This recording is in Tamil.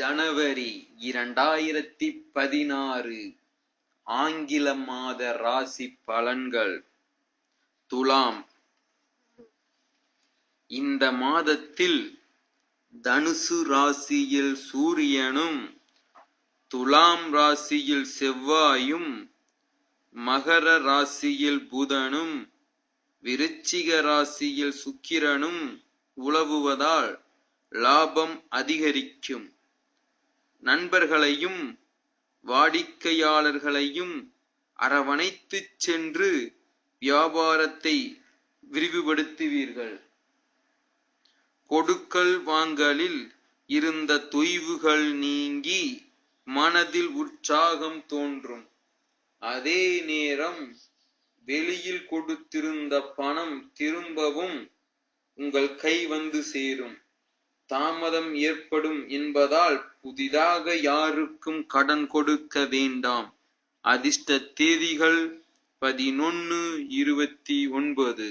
ஜனவரி இரண்டாயிரத்தி பதினாறு ஆங்கில மாத ராசி பலன்கள். துலாம். இந்த மாதத்தில் தனுசு ராசியில் சூரியனும் துலாம் ராசியில் செவ்வாயும் மகர ராசியில் புதனும் விருச்சிக ராசியில் சுக்கிரனும் உழவுவதால் லாபம் அதிகரிக்கும். நண்பர்களையும் வாடிக்கையாளர்களையும் அரவணைத்துச் சென்று வியாபாரத்தை விரிவுபடுத்துவீர்கள். கொடுக்கல் வாங்கலில் இருந்த தொய்வுகள் நீங்கி மனதில் உற்சாகம் தோன்றும். அதே நேரம் வெளியில் கொடுத்திருந்த பணம் திரும்பவும் உங்கள் கை வந்து சேரும். தாமதம் ஏற்படும் என்பதால் புதிதாக யாருக்கும் கடன் கொடுக்க வேண்டாம். அதிர்ஷ்ட தேதிகள் பதினொன்னு இருபத்தி ஒன்பது.